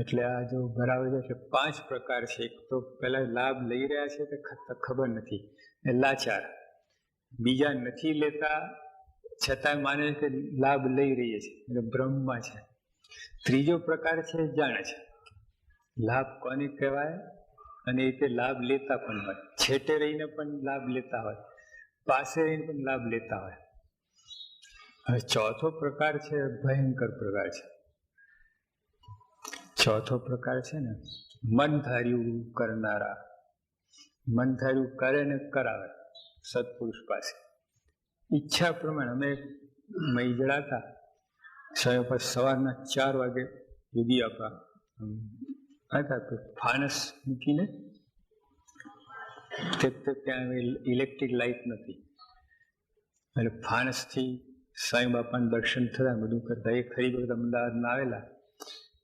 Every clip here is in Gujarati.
એટલે આ જો બરાબર છે એટલે પાંચ પ્રકાર છે. એક તો પહેલાં લાભ લઈ રહ્યા છે તે ખબર નથી. એ લાચાર. બીજા નથી લેતા, છતાં માને કે લાભ લઈ રહીએ છે. એટલે બ્રહ્મમાં છે. ત્રીજો પ્રકાર છે જાણે છે. લાભ કોને કહેવાય? અને એ તે લાભ લેતા પણ હોય. છેટે રહીને પણ લાભ લેતા હોય. પાસે રહીને પણ લાભ લેતા હોય. હવે ચોથો પ્રકાર છે, ભયંકર પ્રકાર છે. ચોથો પ્રકાર છે ને મન ધાર્યું કરનારા. મન ધાર્યું કરે ને કરાવે સત્પુરુષ પાસે. ઈચ્છા પ્રમાણે અમે મહી જડાતા સમય પર સવારના ચાર વાગે યુગી આપા હતા તો ફાનસ મૂકીને તે ત્યાં ઇલેક્ટ્રિક લાઇટ નથી એટલે ફાનસથી સાંઈ બાપાને દર્શન થતા બધું કરતા. એ ખરી વખત અમદાવાદમાં આવેલા.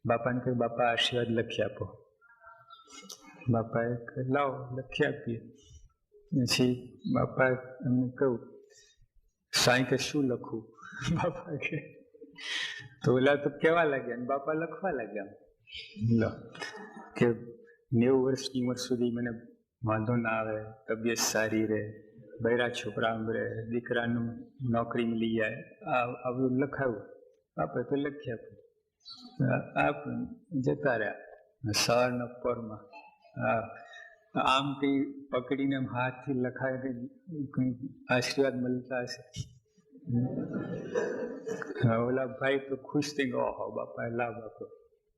બાપાને કહ્યું, બાપા, આશીર્વાદ લખી આપો. બાપાએ કહ્યું, લાવો, લખી આપીએ. પછી બાપાએ એમને કહ્યું, સાંઈ કે શું લખું? બાપા કે તો ઓલા તો કહેવા લાગ્યા અને બાપા લખવા લાગ્યા. લો, કે નેવું વર્ષની ઉંમર સુધી મને વાંધો ના આવે, તબિયત સારી રહે, બૈરા છોકરા રહે દીકરાનું નોકરી મળી જાય, આ આ બધું લખાયું આપણે તો લખી આપ્યું આપ. જતા રહ્યા સવારના પરમાં હા આમ કઈ પકડીને આમ હાથથી લખાય કે કંઈ આશીર્વાદ મળતા હશે હા, ઓલા ભાઈ તો ખુશ થઈ ગયા ઓહો બાપાએ લાભ આપ્યો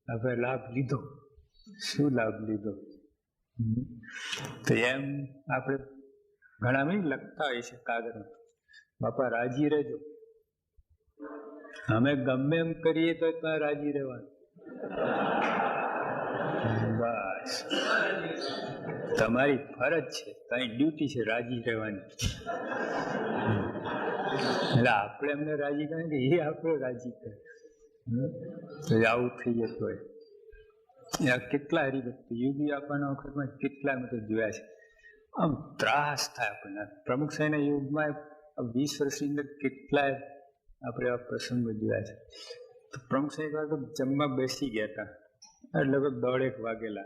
હવે લાભ લીધો શું લાભ લીધો હમ. તો એમ આપણે ઘણા બી લખતા હોય છે કાગળમાં બાપા રાજી રહેજો અમે ગમે એમ કરીએ તો ત્યાં રાજી રહેવાનું. બસ. તમારી ફરજ છે તારી ડ્યુટી છે રાજી રહેવાની. એટલે આપણે એમને રાજી કરે કે એ આપણે રાજી કરે. તો આવું થઈ જતું હોય. આ કેટલા હરિભક્ત, યુગી આપવાના વખતમાં કેટલા મેં તો જોયા છે. આમ ત્રાસ થાય આપણને. પ્રમુખ સાહેબના યુગમાં વીસ વર્ષની અંદર કેટલાય આપણે આ પ્રસંગ જોયા છે. તો પ્રમુખ સાહેબ તો જમવા બેસી ગયા હતા. એટલે લગભગ દોઢેક વાગેલા.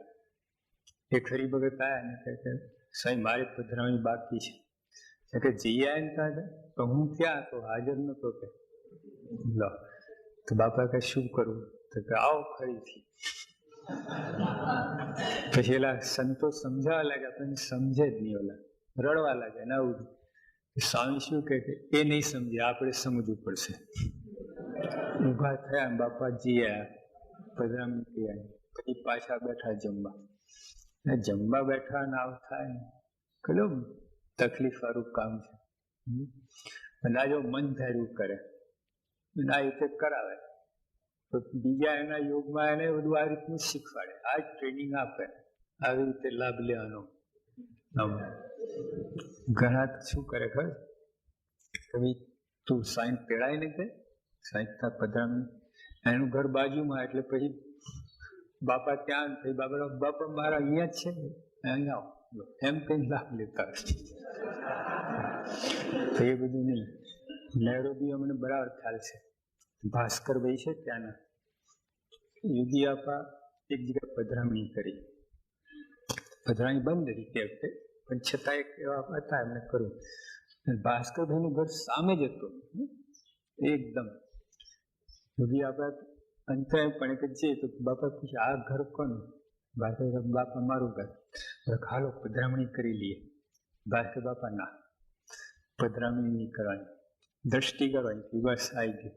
એ ખરી ભગત આવ્યા ને કહે કે, સાહેબ, મારી પધરાવણી બાકી છે. કે જઈ આયા ને ત્યાં તો હું ક્યાં હતો? હાજર નતો કે. લો. તો બાપા કે શું કરવું તો કે, આવો ફરીથી પછી એલા સંતો સમજાવવા લાગ્યા, પણ સમજે જ નહીં ઓલા. રડવા લાગે ને આવું સ્વામી શું કહે કે એ નહીં સમજે, આપણે સમજવું પડશે. ઊભા થયા બાપા આયા પધરામણી કર્યા પછી પાછા બેઠા જમવા. જમવા બેઠા નાવ થાય કેટલું તકલીફ વાળું કામ છે? અને આ જો મન ધાર્યું કરે આ રીતે કરાવે. તો બીજા એના યોગમાં એને બધું આ રીતનું શીખવાડે. આ ટ્રેનિંગ આપે. આવી રીતે લાભ લેવાનો. આમ. ઘણા તો શું કરે ખબર? કે ભાઈ તું સાઈન પેડાય ને તે સાઈનના પધરામણી. એનું ઘર બાજુમાં એટલે પછી બાપા ત્યાં થઈ બાપા બાપા મારા અહીંયા જ છે ને? અહીંયા આવો. લો, એમ કઈ લાભ લેતા હશે તો એ બધું નહીં. નૈરોબી અમને બરાબર ખ્યાલ છે. ભાસ્કરભાઈ છે ત્યાંના. યોગી આપા એક જગ્યાએ પધરામણી કરી. પધરામણી બંધ હતી તે વખતે. પણ છતાં એક એવા હતા એમને કર્યું. ભાસ્કરભાઈનું ઘર સામે જ હતું. એકદમ. યોગી આપણા અંતરાય પણ એક જઈએ તો બાપા પૂછે, આ ઘર કોનું? ભાસ્કર બાપા મારું ઘર. હાલો પધરામણી કરી લઈએ. ભાસ્કર બાપા, ના. પધરામણી નહીં કરવાની. દ્રષ્ટિ કરવાની બસ આવી ગયું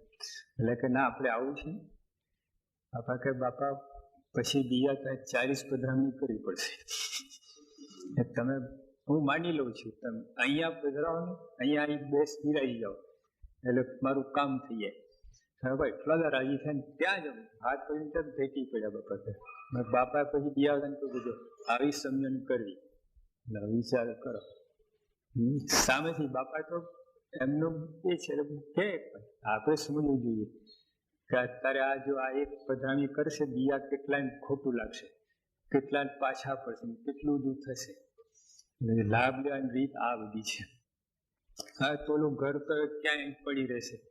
એટલે કે, ના, આપણે આવું છે. બાપા કે બાપા, પછી બીજા ચાલીસ પધરામણી કરવી પડશે. તમે, હું માની લઉં છું, તમે અહીંયા પધરાવો ને, અહીંયા આવી બેસ બિરાઈ જાઓ. એટલે મારું કામ થઈ જાય. હવે ભાઈ, એટલા બધા રાજી થાય ને, ત્યાં જ હાથ પડીને ત્યાં ભેટી પડ્યા બાપા બાપા પછી બીજા ને કીધું, આવી સમજણ કરવી. એટલે વિચાર કરો. સામેથી બાપા તો એમનું એ છે કે આપણે સમજવું જોઈએ કે અત્યારે આ જો આ એક પધરાણી કરશે, બીજા કેટલાય ખોટું લાગશે. કેટલાને પાછા પડશે કેટલું દૂર થશે. એટલે લાભ લેવાની રીત આ બધી છે. હા, તો ઘર તો ક્યાંય પડી રહેશે.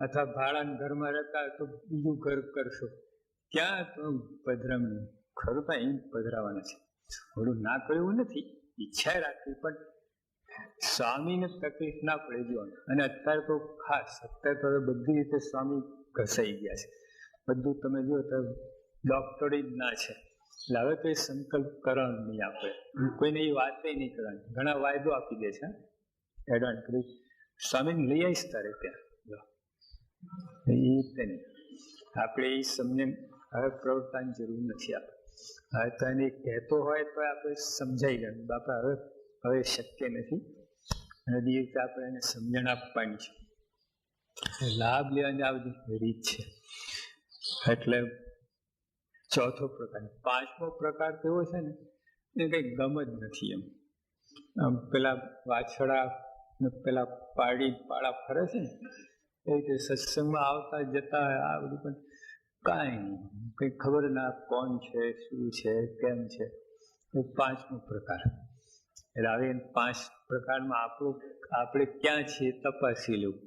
અથવા ભાડાના ઘરમાં રહેતા તો બીજું ઘર કરશો. ક્યાં તો પધરામણી. ખરું તો અહીં પધરાવાના છે. થોડું ના કર્યું નથી, ઈચ્છા રાખવી પણ સ્વામીને તકલીફ ના પડે જોવાનું. અને અત્યારે તો ખાસ, અત્યારે તો બધી રીતે સ્વામી ઘસાઈ ગયા છે. બધું તમે જુઓ તો ડોક્ટરી જ ના છે. એટલે હવે કઈ સંકલ્પ કરવાનું નહીં આપણે. કોઈને એ વાત નહીં કરવાની ઘણા વાયદો આપી દે છે. એડવાન્સ કરી સ્વામીને લઈ આવીશ તારે ત્યાં. એ નહીં. આપણે એ સમજણ હવે પ્રવર્તાની જરૂર નથી આપણે. હવે તો એને કહેતો હોય તો આપણે સમજાઈ લેવાનું બાપા હવે હવે શક્ય નથી. અને રીતે આપણે એને સમજણ આપવાની છે. લાભ લેવાની આ બધી રીત છે. એટલે ચોથો પ્રકાર. પાંચમો પ્રકાર કેવો છે ને, એ કંઈ ગમ જ નથી એમ. પેલા વાછડા ને પેલા પાડી, પાડા ફરે છે ને, એ રીતે સત્સંગમાં આવતા જતા આ બધું પણ કાંઈ નહીં. કંઈ ખબર ના કોણ છે, શું છે, કેમ છે. એ પાંચમો પ્રકાર. એટલે આવી પાંચ પ્રકારમાં આપણું, આપણે ક્યાં છીએ તપાસી લેવું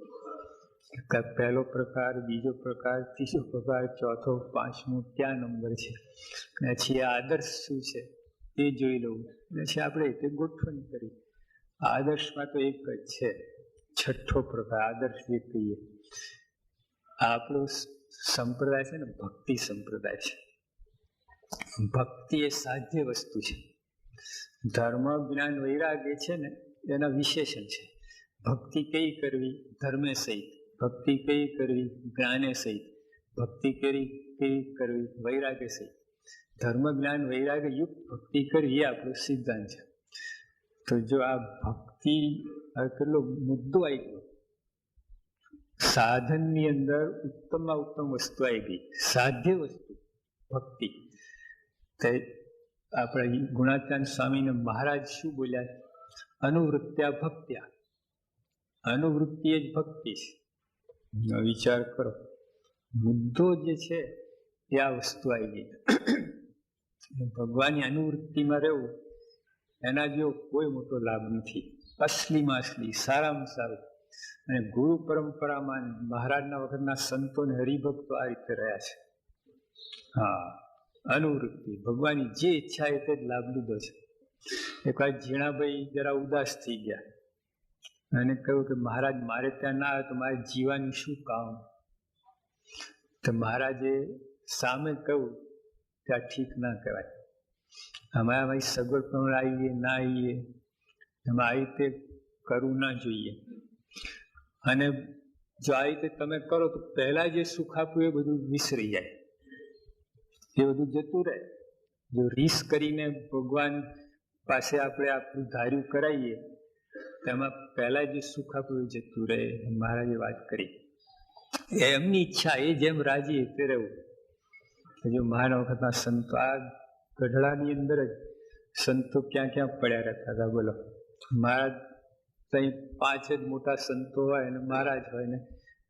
પહેલો પ્રકાર, બીજો પ્રકાર, ત્રીજો પ્રકાર, ચોથો, પાંચમો, ક્યાં નંબર છે? પછી આદર્શ શું છે? તે જોઈ લઉં. પછી આપણે તે ગોઠવણી કરી. આદર્શમાં તો એક જ છે. છઠ્ઠો પ્રકાર, આદર્શ જે કહીએ આપણો સંપ્રદાય છે ને, ભક્તિ સંપ્રદાય છે. ભક્તિ એ સાધ્ય વસ્તુ છે. ધર્મ, જ્ઞાન વૈરાગ્ય છે ને, એના વિશેષણ છે. ભક્તિ કઈ કરવી? ધર્મે સહિત. ભક્તિ કઈ કરવી? જ્ઞાને સહિત. ભક્તિ કરી કઈ કરવી? વૈરાગ્ય સહિત. ધર્મ, જ્ઞાન વૈરાગ્ય યુક્ત ભક્તિ કરવી એ આપણો સિદ્ધાંત છે. તો જો આ ભક્તિ કેટલો મુદ્દો આવી ગયો સાધનની અંદર ઉત્તમમાં ઉત્તમ વસ્તુ આવી ગઈ સાધ્ય વસ્તુ, ભક્તિ. તે આપણા ગુણાચાર્ય સ્વામીને મહારાજ શું બોલ્યા? અનુવૃત્યા ભક્ત્યા. અનુવૃત્તિ જ ભક્તિ છે. વિચાર કરો. મુદ્દો જે છે, એ આ વસ્તુ આવી ગઈ. ભગવાનની અનુવૃત્તિમાં રહેવું, એના જેવો કોઈ મોટો લાભ નથી. અસલીમાં અસલી, સારામાં સારું. અને ગુરુ પરંપરામાં મહારાજના વખતના સંતો અને હરિભક્તો આ રીતે રહ્યા છે. હા, અનુવૃત્તિ. ભગવાનની જે ઈચ્છા એ તે જ લાભ લીધો છે. એક વાર ઝીણાભાઈ જરા ઉદાસ થઈ ગયા. અને કહ્યું કે, મહારાજ, મારે ત્યાં ના આવે તો મારે જીવાનું શું કામ? તો મહારાજે સામે કહ્યું કે, આ ઠીક ના કહેવાય. અમારા ભાઈ સગવડ પ્રમાણે આવીએ, ના આવીએ એમાં આ રીતે કરવું ના જોઈએ. અને જો આ રીતે તમે કરો તો પહેલા જે સુખ આપ્યું એ બધું વિસરી જાય. એ બધું જતું રહે. જો રીસ કરીને ભગવાન પાસે આપણે આપણું ધાર્યું કરાવીએ તેમાં પહેલા જે સુખ જતું રહે મહારાજે વાત કરી. એમની ઈચ્છા, એ જેમ રાજી તે રહેવું જો મહાન વખતના સંતો, આ ગઢડાની અંદર જ સંતો ક્યાં ક્યાં પડ્યા રહેતા હતા, બોલો. મહારાજ ત્યાં પાંચ જ મોટા સંતો હોય અને મહારાજ હોય ને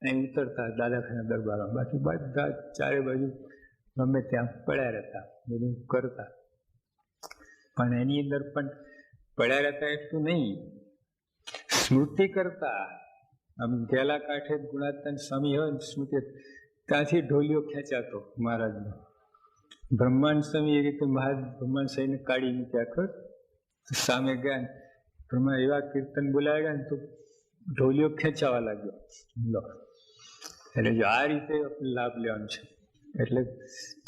અહીં ઉતરતા દાદાખાના દરબારમાં. બાકી બધા ચારે બાજુ ગમે ત્યાં પડ્યા રહેતા, બધું કરતા. પણ એની અંદર પણ પડ્યા રહેતા એટલું નહીં. સ્મૃતિ કરતા આમ ગેલા કાંઠે ગુણાતન સ્વામી હોય ને સ્મૃતિ, ત્યાંથી ઢોલિયો ખેંચાતો મહારાજનો. બ્રહ્માંડ સ્વામી એ રીતે મહારાજ બ્રહ્માંડ સ્વામીને કાઢી મૂક્યા ખર સામે ગયા બ્રહ્મા એવા કીર્તન બોલાવ્યા ગયા ને તો ઢોલિયો ખેંચાવા લાગ્યો. લો, એટલે જો આ રીતે આપણે લાભ લેવાનો છે. એટલે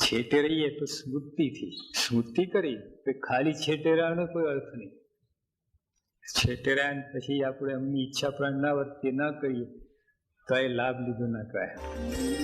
છેટે રહીએ તો સ્મૃતિથી, સ્મૃતિ કરી તો ખાલી છેટે રહેવાનો કોઈ અર્થ નહીં. છેટે પછી આપણે એમની ઈચ્છા પ્રાણ ના વર્તી, ન કરીએ, તો એ લાભ લીધો ના કહેવાય